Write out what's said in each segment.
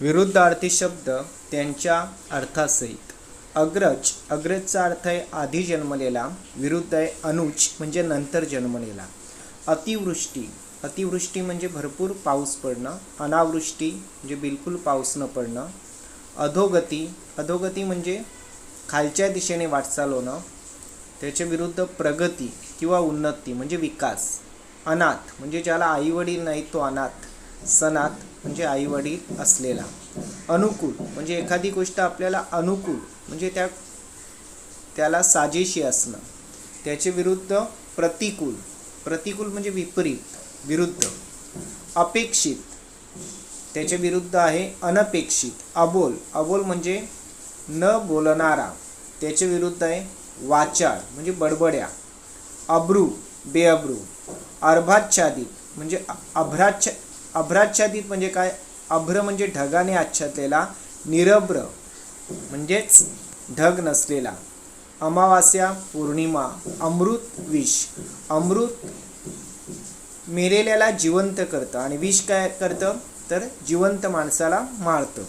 विरुद्धार्थी शब्द त्यांच्या अर्थासहित. अग्रज अग्रजचा अर्थ आहे आधी जन्मलेला विरुद्ध आहे अनुज म्हणजे नंतर जन्मलेला. अतिवृष्टी अतिवृष्टी म्हणजे भरपूर पाऊस पडणं अनावृष्टी म्हणजे बिलकुल पाऊस न पडणं. अधोगती अधोगती म्हणजे खालच्या दिशेने वाटचाल होणं त्याच्या विरुद्ध प्रगती किंवा उन्नती म्हणजे विकास. अनाथ म्हणजे ज्याला आईवडील नाही तो अनाथ. सनात म्हणजे आईवडील असलेला. अनुकूल म्हणजे एखादी गोष्ट आपल्याला अनुकूल म्हणजे त्या त्याला साजेशी असणं. त्याचे विरुद्ध प्रतिकूल. प्रतिकूल म्हणजे विपरीत विरुद्ध. अपेक्षित. त्याच्या विरुद्ध आहे अनपेक्षित अबोल. अबोल म्हणजे न बोलणारा. त्याच्या विरुद्ध आहे वाचाळ म्हणजे बडबड्या. अब्रू बेअब्रू. अर्भाच्छादित म्हणजे अभ्राच्छ अभ्राच्छादित म्हणजे काय? अभ्र म्हणजे ढगाने आच्छादलेला निरभ्र म्हणजेच ढग नसलेला. अमावास्या पौर्णिमा अमृत विष. अमृत मेलेल्याला जिवंत करतं. आणि विष काय करतं? तर जिवंत माणसाला मारतं.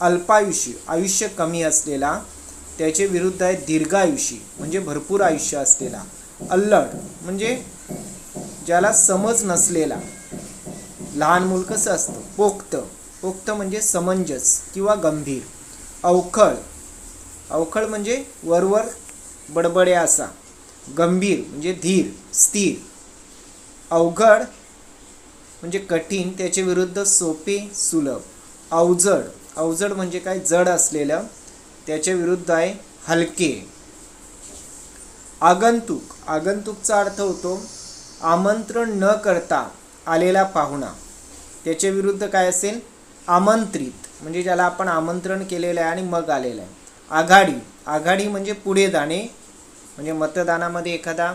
अल्पायुष्य आयुष्य कमी असलेला त्याचे विरुद्ध आहे दीर्घायुषी म्हणजे भरपूर आयुष्य असलेला. अल्लड म्हणजे ज्याला समज नसलेला. लहान मूल कसं असतं? पोक्त. पोक्त म्हणजे समंजस किंवा गंभीर. अवखळ. अवखळ म्हणजे वरवर बडबड्या असा. गंभीर म्हणजे धीर स्थिर. अवघड म्हणजे कठीण त्याच्या विरुद्ध सोपे सुलभ. अवजड. अवजड म्हणजे काय? जड असलेलं. त्याच्या विरुद्ध आहे हलके. आगंतुक. आगंतुकचा अर्थ होतो आमंत्रण न करता आलेला पाहुणा. त्याच्या विरुद्ध काय असेल? आमंत्रित. म्हणजे ज्याला आपण आमंत्रण केलेलं आहे आणि मग आलेलं आहे. आघाडी. आघाडी म्हणजे पुढे जाणे. म्हणजे मतदानामध्ये एखादा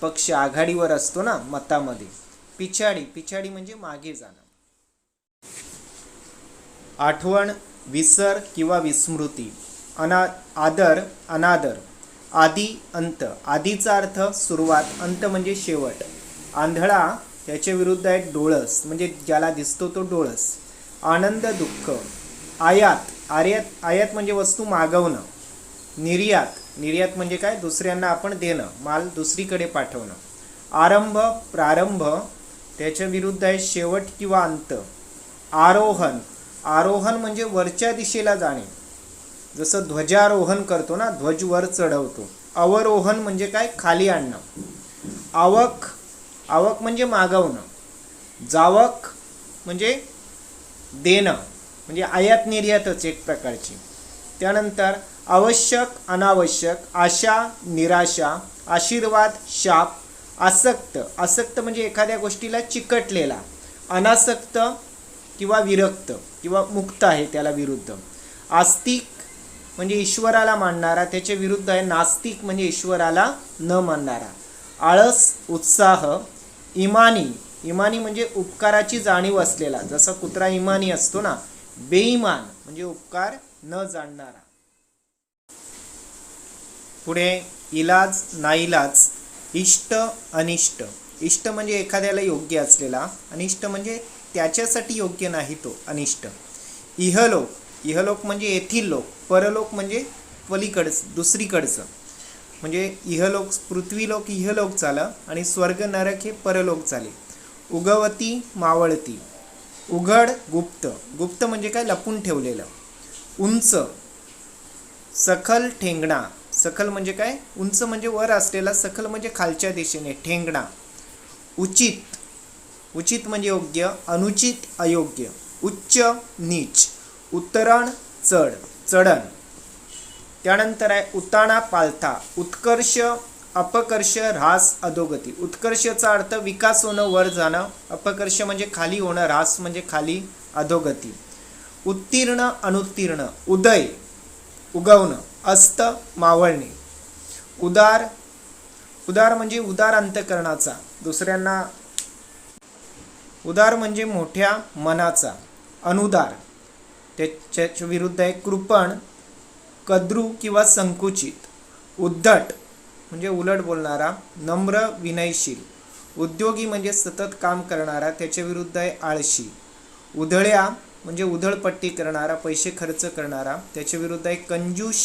पक्ष आघाडीवर असतो ना मतामध्ये. पिछाडी. पिछाडी म्हणजे मागे जाणं. आठवण विसर किंवा विस्मृती. अना आदर अनादर. आदी अंत. आधीचा अर्थ सुरुवात अंत म्हणजे शेवट. आंधळा त्याच्या विरुद्ध आहे डोळस म्हणजे ज्याला दिसतो तो डोळस. आनंद दुःख. आयात आर्यात आयात म्हणजे वस्तू मागवणं. निर्यात निर्यात म्हणजे काय? दुसऱ्यांना आपण देणं माल दुसरीकडे पाठवणं. आरंभ प्रारंभ त्याच्या विरुद्ध आहे शेवट किंवा अंत. आरोहण आरोहण म्हणजे वरच्या दिशेला जाणे. जसं ध्वजारोहण करतो ना ध्वज वर चढवतो. अवरोहण म्हणजे काय? खाली आणणं. आवक आवक म्हणजे मागवणं. जावक म्हणजे देणं. म्हणजे आयात निर्यातच एक प्रकारची. त्यानंतर आवश्यक अनावश्यक आशा निराशा आशीर्वाद शाप आसक्त. आसक्त म्हणजे एखाद्या गोष्टीला चिकटलेला. अनासक्त किंवा विरक्त किंवा मुक्त आहे त्याला विरुद्ध. आस्तिक म्हणजे ईश्वराला मानणारा त्याच्या विरुद्ध आहे नास्तिक म्हणजे ईश्वराला न मानणारा. आळस उत्साह इमानी इमानी म्हणजे उपकाराची जाणीव असलेला. जसा कुत्रा इमानी असतो ना बेईमान म्हणजे उपकार न जाणणारा. पुढे इलाज नाईलाज इष्ट अनिष्ट. इष्ट म्हणजे एखाद्याला योग्य असलेला अनिष्ट म्हणजे त्याच्यासाठी योग्य नाही तो अनिष्ट. इहलोक इहलोक म्हणजे येथील लोक परलोक म्हणजे पलीकडचं दुसरीकडचं. म्हणजे इहलोक पृथ्वीलोक इहलोक झालं आणि स्वर्ग नरक हे परलोक चाले उगवती मावळती. उघड गुप्त. गुप्त म्हणजे काय? लपून ठेवलेलं. उंच. सखल ठेंगणा. सखल म्हणजे काय? उंच म्हणजे वर असलेला सखल म्हणजे खालच्या दिशेने ठेंगणा. उचित. उचित म्हणजे योग्य. अनुचित अयोग्य. उच्च नीच. उतरण चढ. चढण. त्यानंतर आहे उताणा पालथा. उत्कर्ष अपकर्ष ऱ्हास अधोगती. उत्कर्षचा अर्थ विकास होणं वर जाणं. अपकर्ष म्हणजे खाली होणं ऱ्हास म्हणजे खाली अधोगती. उत्तीर्ण अनुत्तीर्ण. उदय उगवणं. अस्त मावळणे. उदार उदार म्हणजे उदार अंतकरणाचा. दुसऱ्यांना उदार म्हणजे मोठ्या मनाचा. अनुदार. त्याच्या विरुद्ध आहे कृपण. कद्रू किंवा संकुचित उद्धट म्हणजे उलट बोलणारा नम्र विनयशील उद्योगी म्हणजे सतत काम करणारा त्याच्या विरुद्ध आहे आळशी उधळ्या म्हणजे उधळपट्टी करणारा पैसे खर्च करणारा त्याच्या विरुद्ध आहे कंजूष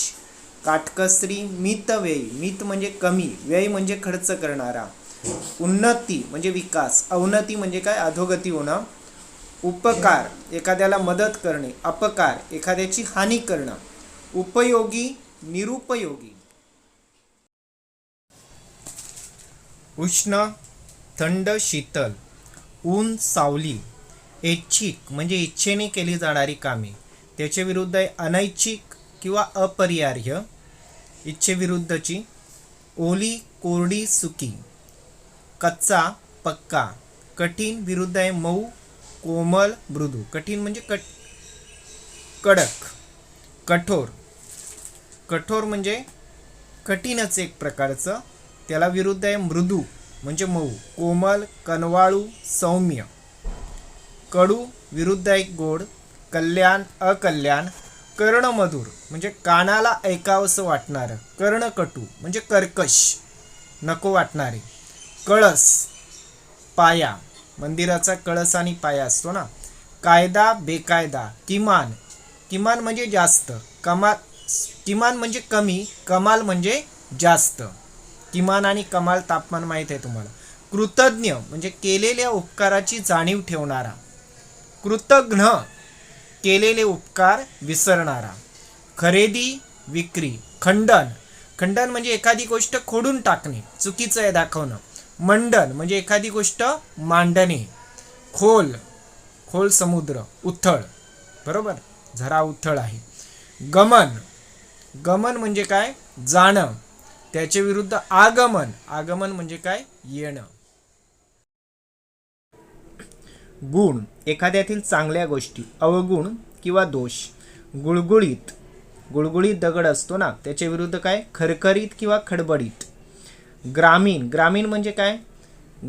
काटकसरी मितव्ययी मित म्हणजे कमी व्यय म्हणजे खर्च करणारा उन्नती म्हणजे विकास अवनती म्हणजे काय? अधोगती होणं उपकार एखाद्याला मदत करणे अपकार एखाद्याची हानी करणं उपयोगी निरुपयोगी. उष्ण थंड शीतल ऊन सावली ऐच्छिक म्हणजे इच्छेने केली जाणारी कामे. त्याच्या विरुद्ध आहे अनैच्छिक किंवा अपरिहार्य. इच्छेविरुद्धची ओली कोरडी सुकी. कच्चा पक्का. कठीण विरुद्ध आहे मऊ कोमल मृदू. कठीण म्हणजे कट कडक. कठोर. कठोर म्हणजे कठीणच एक प्रकारचं. त्याला विरुद्ध आहे मृदू म्हणजे मऊ. कोमल कनवाळू सौम्य. कडू विरुद्ध आहे गोड. कल्याण अकल्याण. कर्णमधुर म्हणजे कानाला ऐकावंसं वाटणारं. कर्णकटू म्हणजे कर्कश. नको वाटणारे. कळस पाया. मंदिराचा कळस आणि पाया असतो ना? कायदा बेकायदा. किमान. किमान म्हणजे जास्त. कमाल किमान म्हणजे कमी कमाल म्हणजे जास्त. किमान आणि कमाल तापमान माहीत आहे तुम्हाला. कृतज्ञ म्हणजे केलेल्या उपकाराची जाणीव ठेवणारा. कृतघ्न केलेले उपकार विसरणारा. खरेदी विक्री खंडन. खंडन म्हणजे एखादी गोष्ट खोडून टाकणे चुकीचं आहे दाखवणं. मंडन म्हणजे एखादी गोष्ट मांडणे. खोल खोल समुद्र उथळ. बरोबर? झरा उथळ आहे. गमन गमन म्हणजे काय? जाणं. त्याच्या विरुद्ध आगमन. आगमन म्हणजे काय? येणं. गुण. एखाद्यातील चांगल्या गोष्टी अवगुण किंवा दोष. गुळगुळीत. गुळगुळीत दगड असतो ना? त्याच्या विरुद्ध काय? खरखरीत किंवा खडबडीत. ग्रामीण. ग्रामीण म्हणजे काय?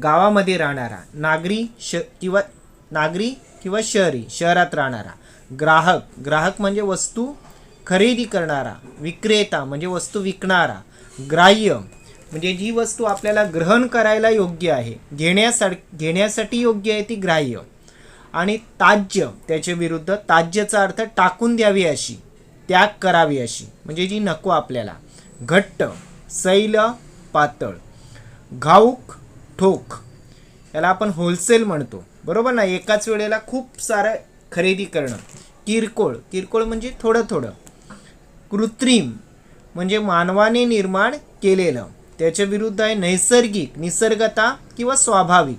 गावामध्ये राहणारा नागरी श किंवा नागरी किंवा शहरी शहरात राहणारा. ग्राहक. ग्राहक म्हणजे वस्तू खरेदी करणारा विक्रेता म्हणजे वस्तू विकणारा ग्राह्य म्हणजे जी वस्तू आपल्याला ग्रहण करायला योग्य आहे घेण्यासा घेण्यासाठी योग्य आहे ती ग्राह्य. आणि ताज्य त्याच्या विरुद्ध ताज्यचा अर्थ टाकून द्यावी अशी त्याग करावी अशी म्हणजे जी नको आपल्याला. घट्ट सैल पातळ घाऊक ठोक याला आपण होलसेल म्हणतो. बरोबर ना? एकाच वेळेला खूप सारं खरेदी करणं. किरकोळ किरकोळ म्हणजे थोडं थोडं कृत्रिम म्हणजे मानवाने निर्माण केलेलं. त्याच्या विरुद्ध आहे नैसर्गिक निसर्गता किंवा स्वाभाविक.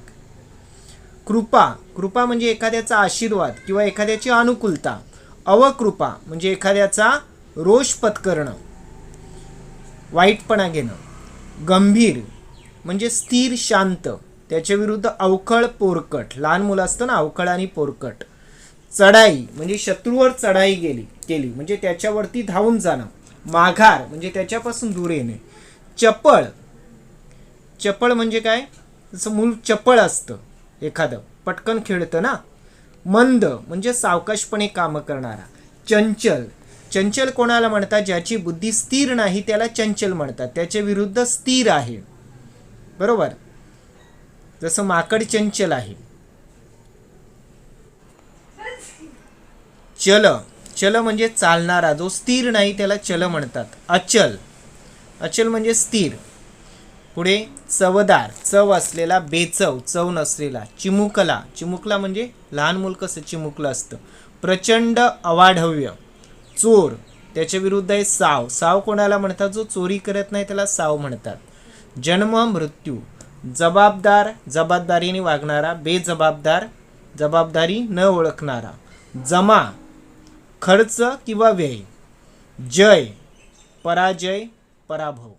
कृपा कृपा म्हणजे एखाद्याचा आशीर्वाद किंवा एखाद्याची अनुकूलता. अवकृपा म्हणजे एखाद्याचा रोष पत्करणं. वाईटपणा घेणं. गंभीर म्हणजे स्थिर शांत. त्याच्या विरुद्ध अवखळ पोरकट. लहान मुलं असतं ना अवखळ आणि पोरकट. चढाई म्हणजे शत्रूवर चढाई गेली केली. म्हणजे त्याच्यावरती धावून जाणं. माघार म्हणजे त्याच्यापासून दूर येणे. चपळ. चपळ म्हणजे काय? जसं मूल चपळ असतं एखादं. पटकन खेळतं ना? मंद म्हणजे सावकाशपणे कामं करणारा. चंचल. चंचल कोणाला म्हणतात? ज्याची बुद्धी स्थिर नाही त्याला चंचल म्हणतात. त्याच्या विरुद्ध स्थिर आहे. बरोबर? जसं माकड चंचल आहे. चल. चल म्हणजे चालणारा जो स्थिर नाही त्याला चल म्हणतात. अचल. अचल म्हणजे स्थिर. पुढे चवदार. चव असलेला बेचव चव नसलेला. चिमुकला. चिमुकला म्हणजे लहान मुल कसं चिमुकलं असतं. प्रचंड अवाढव्य. चोर. त्याच्या विरुद्ध आहे साव. साव कोणाला म्हणतात? जो चोरी करत नाही त्याला साव म्हणतात. जन्म मृत्यू. जबाबदार जबाबदारीने वागणारा बेजबाबदार जबाबदारी न ओळखणारा. जमा. खर्च किंवा व्यय. जय पराजय पराभव.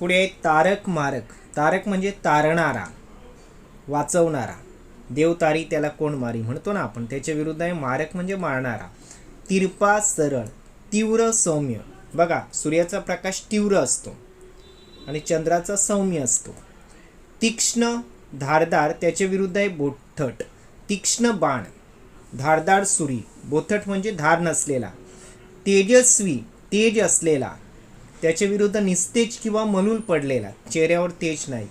पुढे आहे तारक मारक. तारक म्हणजे तारणारा वाचवणारा. देवतारी त्याला कोण मारी म्हणतो ना आपण त्याच्या विरुद्ध आहे. मारक म्हणजे मारणारा. तिरपा सरळ तीव्र सौम्य. बघा सूर्याचा प्रकाश तीव्र असतो आणि चंद्राचा सौम्य असतो. तीक्ष्ण धारदार त्याच्या विरुद्ध आहे बोठट तीक्ष्ण बाण धारदार सुरी बोथट म्हणजे धार नसलेला तेजस्वी तेज असलेला त्याच्या विरुद्ध निस्तेज किंवा मलूल पडलेला चेहऱ्यावर तेज नाही.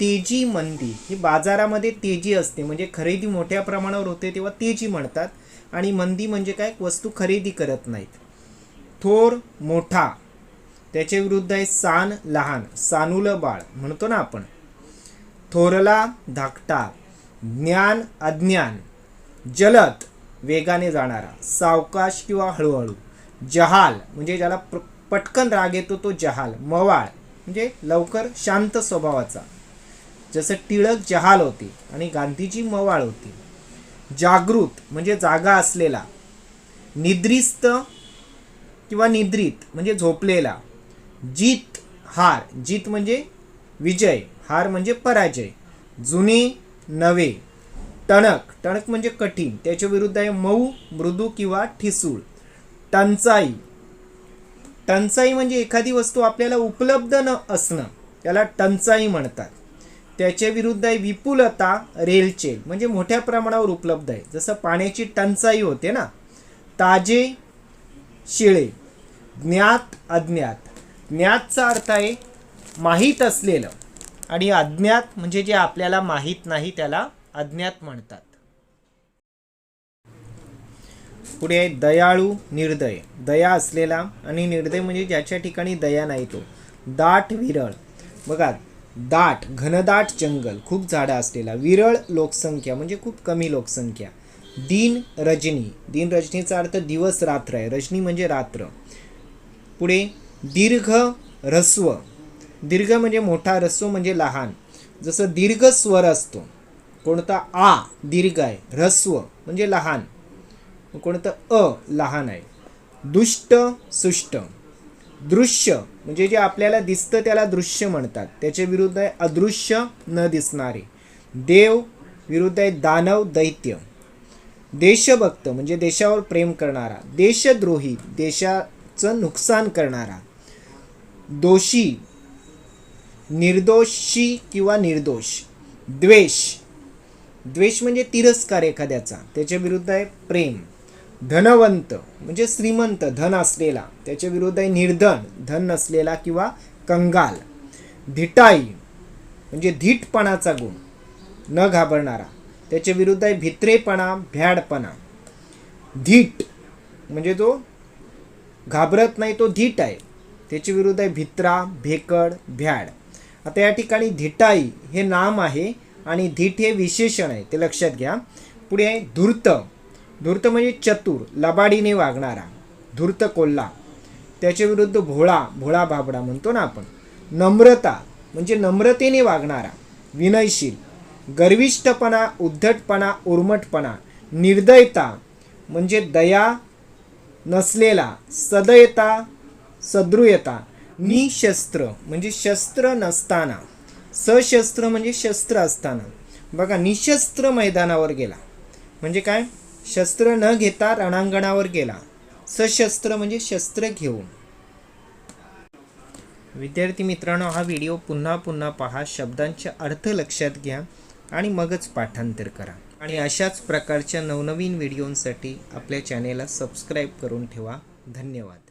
तेजी मंदी ही बाजारामध्ये तेजी असते म्हणजे खरेदी मोठ्या प्रमाणावर होते तेव्हा तेजी म्हणतात आणि मंदी म्हणजे काय? वस्तू खरेदी करत नाहीत. थोर मोठा त्याच्या विरुद्ध आहे सान लहान सानुलं बाळ म्हणतो ना आपण. थोरला धाकटा ज्ञान अज्ञान. जलद वेगाने जाणारा सावकाश किंवा हळूहळू. जहाल म्हणजे ज्याला पटकन राग येतो तो जहाल मवाळ म्हणजे लवकर शांत स्वभावाचा. जसं टिळक जहाल होते आणि गांधीजी मवाळ होती. जागृत म्हणजे जागा असलेला. निद्रिस्त किंवा निद्रित म्हणजे झोपलेला. जीत हार जीत म्हणजे विजय हार म्हणजे पराजय. जुनी नवे. टणक. टणक म्हणजे कठीण. त्याच्या विरुद्ध आहे मऊ मृदू किंवा ठिसूळ. टंचाई. टंचाई म्हणजे एखादी वस्तू आपल्याला उपलब्ध न असणं. त्याला टंचाई म्हणतात. त्याच्या विरुद्ध आहे विपुलता रेलचेल. म्हणजे मोठ्या प्रमाणावर उपलब्ध आहे. जसं पाण्याची टंचाई होते ना. ताजे शिळे. ज्ञात अज्ञात. ज्ञातचा अर्थ आहे माहीत असलेलं. आणि अज्ञात म्हणजे जे आपल्याला माहीत नाही त्याला अज्ञात म्हणतात. पुढे दयाळू निर्दय. दया असलेला आणि निर्दय म्हणजे ज्याच्या ठिकाणी दया नाही तो. दाट विरळ. बघा दाट घनदाट जंगल खूप झाडं असलेला. विरळ लोकसंख्या म्हणजे खूप कमी लोकसंख्या. दिन रजनी. दिन रजनीचा अर्थ दिवस रात्र आहे. रजनी म्हणजे रात्र. पुढे दीर्घ ह्रस्व. दीर्घ म्हणजे मोठा रस्व म्हणजे लहान. जसं दीर्घ स्वर असतो. कोणता आ दीर्घ आहे. ह्रस्व म्हणजे लहान. कोणतं अ लहान आहे. दुष्ट सुष्ट. दृश्य म्हणजे जे आपल्याला दिसतं त्याला दृश्य म्हणतात. त्याच्या विरुद्ध आहे अदृश्य न दिसणारे. देव विरुद्ध आहे दानव दैत्य. देशभक्त म्हणजे देशावर प्रेम करणारा. देशद्रोही देशाचं नुकसान करणारा. दोषी निर्दोषी किंवा निर्दोष. द्वेष. द्वेष म्हणजे तिरस्कार एखाद्याचा. त्याच्या विरुद्ध आहे प्रेम. धनवंत म्हणजे श्रीमंत धन असलेला. त्याच्या विरुद्ध आहे निर्धन धन नसलेला किंवा कंगाल. धिटाई म्हणजे धीटपणाचा गुण. न घाबरणारा. त्याच्या विरुद्ध आहे भित्रेपणा भ्याडपणा. धीट म्हणजे जो घाबरत नाही तो धीट आहे. त्याच्या विरुद्ध आहे भित्रा भेकड भ्याड. आता या ठिकाणी धिटाई हे नाम आहे आणि धीट हे विशेषण आहे ते लक्षात घ्या. पुढे आहे धूर्त. धूर्त म्हणजे चतुर लबाडीने वागणारा. धूर्त कोल्हा. त्याच्या विरुद्ध भोळा भोळा बाबडा म्हणतो ना आपण. नम्रता म्हणजे नम्रतेने वागणारा विनयशील. गर्विष्ठपणा उद्धटपणा उर्मटपणा. निर्दयता म्हणजे दया नसलेला सदयता सदृयता निशस्त्र म्हणजे शस्त्र नसताना. सशस्त्र म्हणजे शस्त्र असताना. बघा निशस्त्र मैदानावर गेला. म्हणजे काय? शस्त्र न घेता रणांगणावर गेला. सशस्त्र म्हणजे शस्त्र घेऊन. विद्यार्थी मित्रांनो हा व्हिडिओ पुन्हा पुन्हा पहा. शब्दांचे अर्थ लक्षात घ्या आणि मगच पाठांतर करा. आणि अशाच प्रकारच्या नवनवीन व्हिडिओंसाठी आपल्या चॅनेलला सबस्क्राईब करून ठेवा. धन्यवाद.